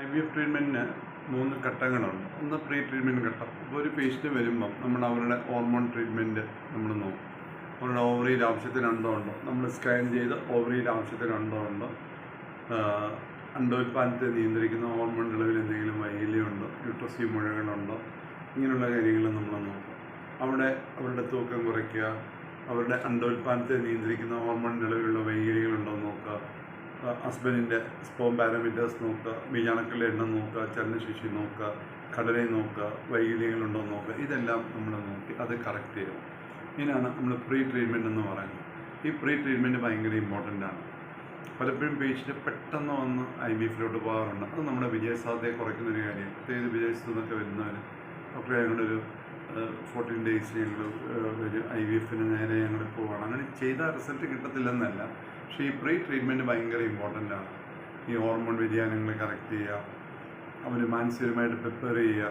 I V F ട്രീറ്റ്മെന്റിന് മൂന്ന് ഘട്ടങ്ങളുണ്ട്. ഒന്ന് പ്രീ ട്രീറ്റ്മെന്റ് ഘട്ടം. ഇപ്പോൾ ഒരു പേഷ്യന്റ് വരുമ്പം നമ്മൾ അവരുടെ ഹോർമോൺ ട്രീറ്റ്മെന്റ് നമ്മൾ നോക്കും. അവരുടെ ഓവറിയിൽ ആവശ്യത്തിനുണ്ടോ ഉണ്ടോ നമ്മൾ സ്കാൻ ചെയ്ത് ഓവറിയിൽ ആവശ്യത്തിനുണ്ടോ ഉണ്ടോ അണ്ടോൽപാദനത്തെ നിയന്ത്രിക്കുന്ന ഹോർമോൺ അളവിൽ എന്തെങ്കിലും വൈകല്യമുണ്ടോ യൂട്രസി മുഴകളുണ്ടോ ഇങ്ങനെയുള്ള കാര്യങ്ങൾ നമ്മൾ നോക്കും. അവിടെ അവരുടെ തൂക്കം കുറയ്ക്കുക. അവരുടെ അണ്ടോൽപാദനത്തെ നിയന്ത്രിക്കുന്ന ഹോർമോൺ അളവിലുള്ള വൈകല്യങ്ങളുണ്ടോ നോക്കുക. ഹസ്ബൻഡിന്റെ സ്പോം പാരാമീറ്റേഴ്സ് നോക്കുക ബീജാണുക്കളുടെ എണ്ണം നോക്കുക ചലനശേഷി നോക്കുക ഘടനയെ നോക്കുക വൈകല്യങ്ങളുണ്ടോ നോക്കുക ഇതെല്ലാം നമ്മൾ നോക്കി അത് കറക്റ്റ് ചെയ്യുക ഇതിനാണ് നമ്മൾ പ്രീ ട്രീറ്റ്മെന്റ് എന്ന് പറയുന്നത്. ഈ പ്രീ ട്രീറ്റ്മെന്റ് ഭയങ്കര ഇമ്പോർട്ടന്റ് ആണ്. പലപ്പോഴും പേഷ്യന്റ് പെട്ടെന്ന് വന്ന് ഐ ബി എഫിലോട്ട് പോകാറുണ്ട്. അത് നമ്മുടെ വിജയസാധ്യത കുറയ്ക്കുന്ന ഒരു കാര്യം പ്രത്യേകിച്ച് വിജയസാധ്യതയൊക്കെ വരുന്നവർ ഡോക്ടറെ ഞങ്ങളൊരു ഫോർട്ടീൻ ഡേയ്സ് ഞങ്ങൾ ഒരു ഐ വി എഫിന് നേരെ ഞങ്ങൾ പോവുകയാണ് അങ്ങനെ ചെയ്ത റിസൾട്ട് കിട്ടത്തില്ലെന്നല്ല പക്ഷേ ഈ പ്രീ ട്രീറ്റ്മെന്റ് ഭയങ്കര ഇമ്പോർട്ടന്റ് ആണ്. ഈ ഹോർമോൺ വ്യതിയാനങ്ങൾ കറക്റ്റ് ചെയ്യുക അവർ മാനസികമായിട്ട് പ്രിപ്പയർ ചെയ്യുക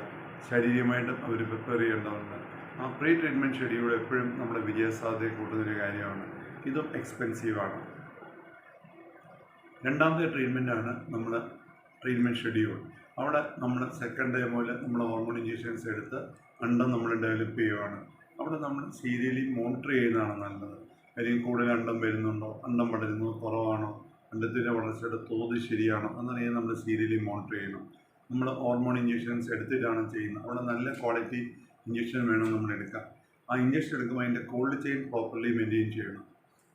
ശാരീരികമായിട്ടും അവർ പ്രിപ്പയർ ചെയ്യേണ്ടതുണ്ട്. ആ പ്രീ ട്രീറ്റ്മെന്റ് ഷെഡ്യൂൾ എപ്പോഴും നമ്മുടെ വിജയസാധ്യത കൂട്ടുന്നൊരു കാര്യമാണ്. ഇതും എക്സ്പെൻസീവാണ് രണ്ടാമത്തെ ട്രീറ്റ്മെന്റാണ് നമ്മൾ ട്രീറ്റ്മെന്റ് ഷെഡ്യൂൾ. അവിടെ നമ്മൾ സെക്കൻഡ് ഡേ മുതൽ നമ്മൾ ഹോർമോൺ ഇഞ്ചക്ഷൻസ് എടുത്ത് അണ്ടം നമ്മൾ ഡെവലപ്പ് ചെയ്യുവാണ്. അവിടെ നമ്മൾ സീരിയലി മോണിറ്റർ ചെയ്യുന്നതാണ് നല്ലത്. കാര്യം കൂടുതൽ അണ്ടം വരുന്നുണ്ടോ? അണ്ടം വളരുന്നു കുറവാണോ? അണ്ടത്തിന്റെ വളർച്ചയുടെ തോത് ശരിയാണോ? എന്നറിയാൻ നമ്മൾ സീരിയലി മോണിറ്റർ ചെയ്യണം. നമ്മൾ ഹോർമോൺ ഇഞ്ചക്ഷൻസ് എടുത്തിട്ടാണ് ചെയ്യുന്നത്. അവിടെ നല്ല ക്വാളിറ്റി ഇഞ്ചക്ഷൻ വേണം നമ്മൾ എടുക്കാം ആ ഇഞ്ചക്ഷൻ എടുക്കുമ്പോൾ അതിന്റെ കോൾഡ് ചെയിൻ പ്രോപ്പർലി മെയിന്റെയിൻ ചെയ്യണം.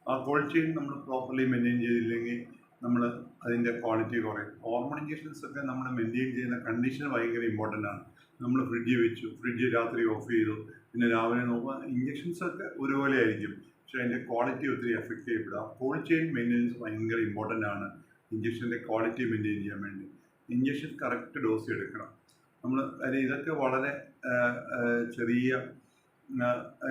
ആ കോൾഡ് ചെയിൻ നമ്മൾ പ്രോപ്പർലി മെയിന്റെയിൻ ചെയ്തില്ലെങ്കിൽ നമ്മൾ അതിന്റെ ക്വാളിറ്റി കുറയും. ഹോർമോൺ ഇഞ്ചക്ഷൻസ് ഒക്കെ നമ്മൾ മെയിന്റെയിൻ ചെയ്യുന്ന കണ്ടീഷൻ ഭയങ്കര ഇമ്പോർട്ടന്റ് ആണ്. നമ്മൾ ഫ്രിഡ്ജ് വെച്ചു ഫ്രിഡ്ജ് രാത്രി ഓഫ് ചെയ്തു. പിന്നെ രാവിലെ നോക്കുമ്പോൾ ഇഞ്ചക്ഷൻസ് ഒക്കെ ഒരുപോലെ ആയിരിക്കും. പക്ഷേ അതിന്റെ ക്വാളിറ്റി ഒത്തിരി എഫക്റ്റ് ചെയ്യപ്പെടാം. കോൾഡ് ചെയിൻ മെയിന്റനൻസ് ഭയങ്കര ഇമ്പോർട്ടന്റ് ആണ്. ഇഞ്ചക്ഷന്റെ ക്വാളിറ്റി മെയിന്റെയിൻ ചെയ്യാൻ വേണ്ടി. ഇഞ്ചക്ഷൻ കറക്റ്റ് ഡോസ് എടുക്കണം. നമ്മൾ കാര്യം ഇതൊക്കെ വളരെ ചെറിയ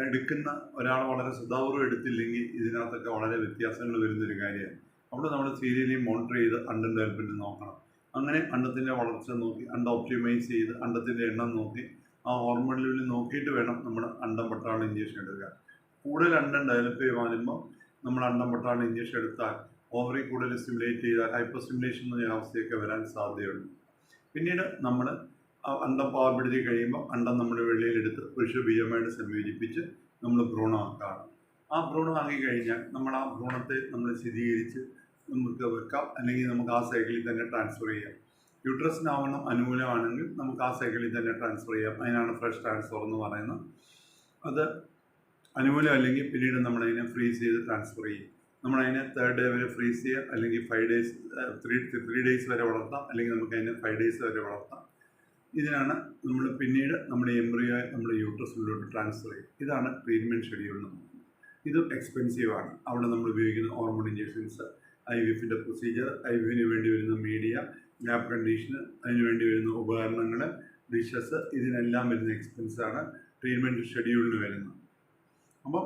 എടുക്കുന്ന ഒരാൾ വളരെ ശ്രദ്ധാപൂർവം എടുത്തില്ലെങ്കിൽ ഇതിനകത്തൊക്കെ വളരെ വ്യത്യാസങ്ങൾ വരുന്നൊരു കാര്യമാണ്. അവിടെ നമ്മൾ സീരിയലി മോണിറ്റർ ചെയ്ത് അണ്ടർ ഡെവലപ്മെന്റ് നോക്കണം. അങ്ങനെ അണ്ടത്തിന്റെ വളർച്ച നോക്കി അണ്ട ഒപ്റ്റിമൈസ് ചെയ്ത് അണ്ടത്തിന്റെ എണ്ണം നോക്കി ആ ഹോർമോൺ ലെവൽ നോക്കിയിട്ട് വേണം നമ്മൾ അണ്ടം പട്ടാളം ഇഞ്ചക്ഷൻ എടുക്കുക കൂടുതൽ അണ്ടം ഡെവലപ്പ് ചെയ്ത് വരുമ്പോൾ നമ്മൾ അണ്ടം പട്ടാളം ഇഞ്ചക്ഷൻ എടുത്താൽ ഓവറി കൂടുതൽ സ്റ്റിമുലേറ്റ് ചെയ്താൽ ഹൈപ്പർ സ്റ്റിമുലേഷൻ എന്ന അവസ്ഥയൊക്കെ വരാൻ സാധ്യതയുണ്ട്. പിന്നീട് നമ്മൾ അണ്ടം പാവപ്പെടുത്തി കഴിയുമ്പോൾ അണ്ടം നമ്മൾ വെള്ളിയിലെടുത്ത് പുരുഷ ബീജമായിട്ട് സംയോജിപ്പിച്ച് നമ്മൾ ഭ്രൂണമാക്കാറ് ആ ഭ്രൂണമാക്കി കഴിഞ്ഞാൽ നമ്മൾ ആ ഭ്രൂണത്തെ നമ്മൾ സ്ഥിരീകരിച്ച് നമുക്ക് വെക്കാം. അല്ലെങ്കിൽ നമുക്ക് ആ സൈക്കിളിൽ തന്നെ ട്രാൻസ്ഫർ ചെയ്യാം. യൂട്രസിനാവണം അനുകൂലമാണെങ്കിൽ നമുക്ക് ആ സൈക്കിളിൽ തന്നെ ട്രാൻസ്ഫർ ചെയ്യാം. അതിനാണ് ഫ്രഷ് ട്രാൻസ്ഫർ എന്ന് പറയുന്നത്. അത് അനുകൂലം അല്ലെങ്കിൽ പിന്നീട് നമ്മളതിനെ ഫ്രീസ് ചെയ്ത് ട്രാൻസ്ഫർ ചെയ്യും. നമ്മളതിനെ തേർഡ് ഡേ വരെ ഫ്രീസ് ചെയ്യാം അല്ലെങ്കിൽ five days three three days വരെ വളർത്താം അല്ലെങ്കിൽ നമുക്ക് അതിനെ ഫൈവ് ഡേയ്സ് വരെ വളർത്താം. ഇതിനാണ് നമ്മൾ പിന്നീട് നമ്മുടെ എംബ്രിയോ നമ്മുടെ യൂട്രസിലോട്ട് ട്രാൻസ്ഫർ ചെയ്യും ഇതാണ് ട്രീറ്റ്മെന്റ് ഷെഡ്യൂൾ എന്ന് പറയുന്നത്. ഇതും എക്സ്പെൻസീവാണ് അവിടെ നമ്മൾ ഉപയോഗിക്കുന്ന ഹോർമോൺ ഇഞ്ചക്ഷൻസ് ഐ വി എഫിന്റെ പ്രൊസീജിയർ ഐ വി എഫിന് വേണ്ടി വരുന്ന മീഡിയ ലാബ് കണ്ടീഷന് അതിന് വേണ്ടി വരുന്ന ഉപകരണങ്ങൾ ഡിഷസ് ഇതിനെല്ലാം വരുന്ന എക്സ്പെൻസാണ് ട്രീറ്റ്മെന്റ് ഷെഡ്യൂളിന് വരുന്നത്. അപ്പം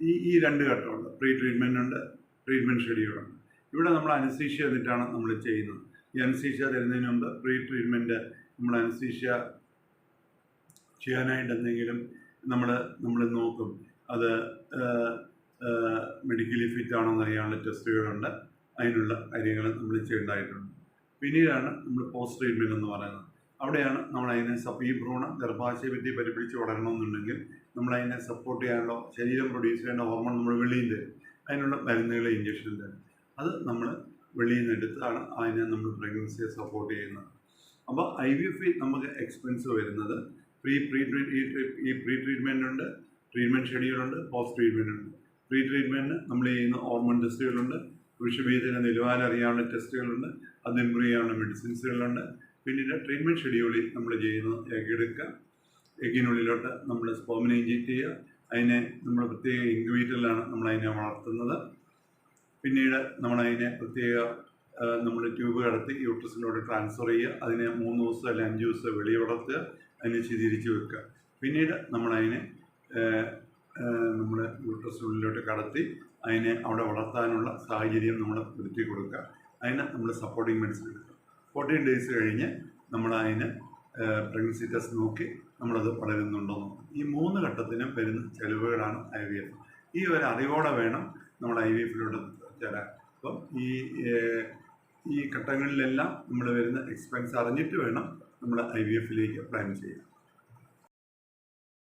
ഈ ഈ രണ്ട് ഘട്ടമുണ്ട്. പ്രീ ട്രീറ്റ്മെന്റ് ഉണ്ട് ട്രീറ്റ്മെന്റ് ഷെഡ്യൂളുണ്ട് ഇവിടെ നമ്മൾ അനസ്തീഷ്യ എന്നിട്ടാണ് നമ്മൾ ചെയ്യുന്നത്. ഈ അനസ്തീഷ്യ തരുന്നതിന് മുമ്പ് പ്രീ ട്രീറ്റ്മെന്റ് നമ്മൾ അനസ്തീഷ്യ ചെയ്യാനായിട്ട് എന്തെങ്കിലും നമ്മൾ നമ്മൾ നോക്കും. അത് മെഡിക്കലി ഫിറ്റ് ആണോ എന്ന് അറിയാനുള്ള ടെസ്റ്റുകളുണ്ട് അതിനുള്ള കാര്യങ്ങൾ നമ്മൾ ചെയ്യേണ്ടതായിട്ടുണ്ട്. പിന്നീടാണ് നമ്മൾ പോസ്റ്റ് ട്രീറ്റ്മെന്റ് എന്ന് പറയുന്നത്. അവിടെയാണ് നമ്മൾ അതിനെ സപ്പ് ഈ ഭ്രൂണ ഗർഭാശയ വിദ്യ പരിപിടിച്ച് വളരണമെന്നുണ്ടെങ്കിൽ നമ്മൾ അതിനെ സപ്പോർട്ട് ചെയ്യാനുള്ള ശരീരം പ്രൊഡ്യൂസ് ചെയ്യേണ്ട ഹോർമോൺ നമ്മൾ വെളിയിൽ തരും. അതിനുള്ള മരുന്നുകൾ ഇഞ്ചക്ഷൻ തരും. അത് നമ്മൾ വെളിയിൽ നിന്ന് എടുത്താണ് അതിനെ നമ്മൾ പ്രഗ്നൻസിയെ സപ്പോർട്ട് ചെയ്യുന്നത്. അപ്പോൾ ഐ വി എഫ് നമുക്ക് എക്സ്പെൻസ് വരുന്നത് പ്രീ പ്രീ ട്രീറ്റ് ഈ പ്രീ ട്രീറ്റ്മെന്റ് ഉണ്ട് ട്രീറ്റ്മെന്റ് ഷെഡ്യൂളുണ്ട് പോസ്റ്റ് ട്രീറ്റ്മെന്റ് ഉണ്ട്. പ്രീ ട്രീറ്റ്മെന്റിന് നമ്മൾ ചെയ്യുന്ന ഹോർമോൺ ടെസ്റ്റുകളുണ്ട് പുരുഷബീജത്തിന്റെ നിലവാരം അറിയാവുന്ന ടെസ്റ്റുകളുണ്ട് അത് ഇമ്പ്രൂവ് ചെയ്യാവുന്ന മെഡിസിൻസുകളുണ്ട് പിന്നീട് ട്രീറ്റ്മെന്റ് ഷെഡ്യൂളിൽ നമ്മൾ ചെയ്യുന്നത് എഗ് എടുക്കുക. എഗ്ഗിനുള്ളിലോട്ട് നമ്മൾ സ്പോമിനെ ഇഞ്ചക്റ്റ് ചെയ്യുക. അതിനെ നമ്മൾ പ്രത്യേക ഇൻക്യുബേറ്ററിലാണ് നമ്മൾ അതിനെ വളർത്തുന്നത്. പിന്നീട് നമ്മളതിനെ പ്രത്യേക നമ്മൾ ട്യൂബ് കടത്തി യൂട്രസിലോട്ട് ട്രാൻസ്ഫർ ചെയ്യുക. അതിനെ മൂന്ന് ദിവസം അല്ലെങ്കിൽ അഞ്ച് ദിവസം വെളിയിൽ വളർത്തുക. അതിനെ ചിതിരിച്ച് വെക്കുക. പിന്നീട് നമ്മളതിനെ നമ്മൾ യൂട്രസിനുള്ളിലോട്ട് കടത്തി അതിനെ അവിടെ വളർത്താനുള്ള സാഹചര്യം നമ്മൾ ഒരുക്കി കൊടുക്കുക. അതിന് നമ്മൾ സപ്പോർട്ടിങ് മെഡിസിൻ എടുക്കുക. ഫോർട്ടീൻ ഡേയ്സ് കഴിഞ്ഞ് നമ്മൾ അതിന് പ്രഗ്നൻസി ടെസ്റ്റ് നോക്കി നമ്മളത് വളരുന്നുണ്ടോ ഈ മൂന്ന് ഘട്ടത്തിനും വരുന്ന ചെലവുകളാണ് ഐ വി എഫ് ഈ ഒരു അറിവോടെ വേണം നമ്മൾ ഐ വി എഫിലോട്ട് ചേരാൻ. അപ്പം ഈ ഈ ഘട്ടങ്ങളിലെല്ലാം നമ്മൾ വരുന്ന എക്സ്പെൻസ് അറിഞ്ഞിട്ട് വേണം നമ്മൾ ഐ വി എഫിലേക്ക് പ്ലാൻ ചെയ്യാൻ.